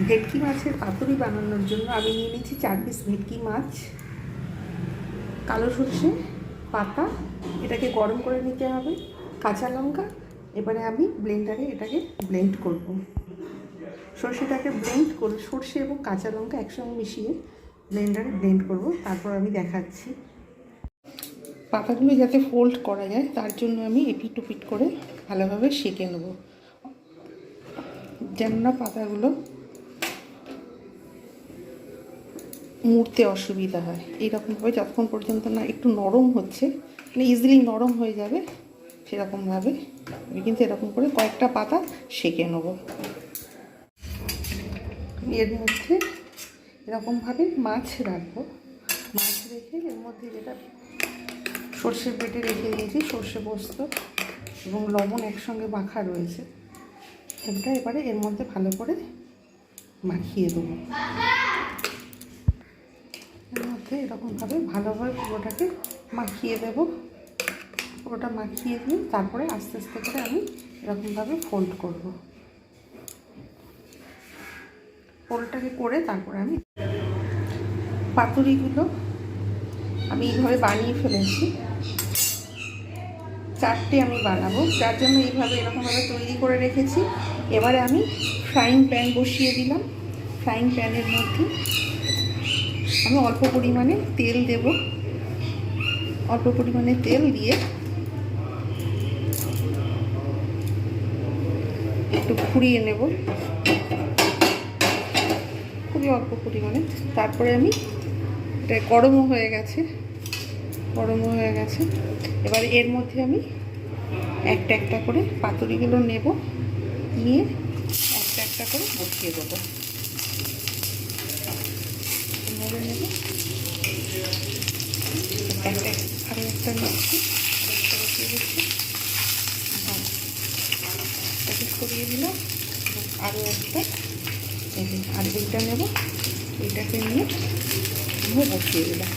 ভেটকি মাছের পাতুরি বানানোর জন্য আমি নিয়ে নিয়েছি চার পিস ভেটকি মাছ, কালো সর্ষে, পাতা, এটাকে গরম করে নিতে হবে, কাঁচা লঙ্কা, এবারে আমি ব্লেন্ডারে এটাকে ব্লেন্ড করব। সর্ষেটাকে ব্লেন্ড করে, সর্ষে এবং কাঁচা লঙ্কা একসঙ্গে মিশিয়ে ব্লেন্ডারে ব্লেন্ড করব, তারপর আমি দেখাচ্ছি। পাতাগুলো যাতে ফোল্ড করা যায়, তার জন্য আমি এপিট ওপিট করে ভালোভাবে সেঁকে নেব। যেন না পাতাগুলো মুড়তে অসুবিধা হয়। এইরকমভাবে যতক্ষণ পর্যন্ত না একটু নরম হচ্ছে মানে ইজিলি নরম হয়ে যাবে সেরকমভাবে আমি কিন্তু এরকম করে কয়েকটা পাতা সেঁকে নেব। এর মধ্যে এরকমভাবে মাছ রাখব। মাছ রেখে এর মধ্যে যেটা সর্ষে বেটে রেখে দিয়েছি, সর্ষে পোস্ত এবং লবণ একসঙ্গে মাখা রয়েছে। সেটা এবারে এর মধ্যে ভালো করে মাখিয়ে দেবো। মধ্যে এরকমভাবে ভালোভাবে পুরোটাকে মাখিয়ে দেব। পুরোটা মাখিয়ে দিয়ে তারপরে আস্তে আস্তে করে আমি এরকমভাবে ফোল্ড করব। ফোল্ডটাকে করে তারপরে আমি পাতুরিগুলো আমি এইভাবে বানিয়ে ফেলেছি। চারটে আমি বানাবো। যার জন্য এইভাবে এরকমভাবে তৈরি করে রেখেছি। এবারে আমি ফ্রাইং প্যান বসিয়ে দিলাম। ফ্রাইং প্যানের মধ্যে আমি অল্প পরিমাণে তেল দেব। অল্প পরিমাণে তেল দিয়ে একটু ঘুরিয়ে নেব। খুবই অল্প পরিমাণে। তারপরে আমি এটা গরমও হয়ে গেছে, গরমও হয়ে গেছে। এবার এর মধ্যে আমি একটা একটা করে পাতুরিগুলো নেব, নিয়ে একটা একটা করে বসিয়ে দেবো। নেব একটা আরও একটা নিচ্ছি আরেকটা বসিয়ে দিলাম আরও একটা এই আর এইটা নেব এইটাকে নিয়ে বসিয়ে দিলাম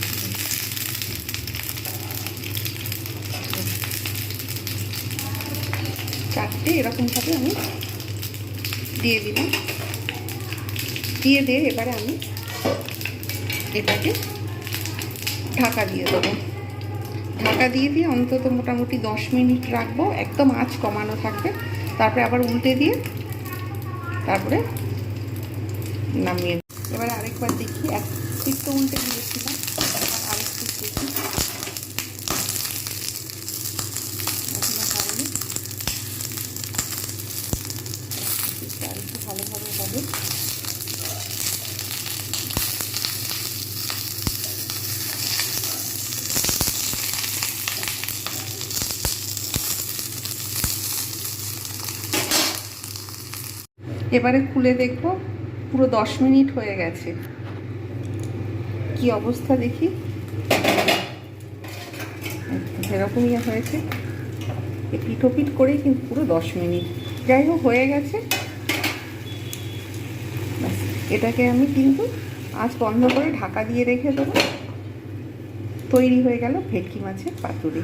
চারটে এরকমভাবে আমি দিয়ে দিলাম। দিয়ে দিয়ে এবারে আমি এটাকে ঢাকা দিয়ে দেবো। ঢাকা দিয়ে দিয়ে অন্তত মোটামুটি দশ মিনিট রাখব। একদম আঁচ কমানো থাকবে। তারপরে আবার উল্টে দিয়ে তারপরে নামিয়ে এবার আরেকবার দেখি, এক তো উল্টে দিয়েছিলাম আরেক সিট দেখি। এবারে খুলে দেখব, পুরো দশ মিনিট হয়ে গেছে। কি অবস্থা দেখি? এরকমই হয়েছে। পিঠোপিট করেই কিন্তু পুরো দশ মিনিট। যাই হোক, হয়ে গেছে। এটাকে আমি কিন্তু আজ বন্ধ করে ঢাকা দিয়ে রেখে দেবো। তৈরি হয়ে গেল ভেটকি মাছের পাতুরি।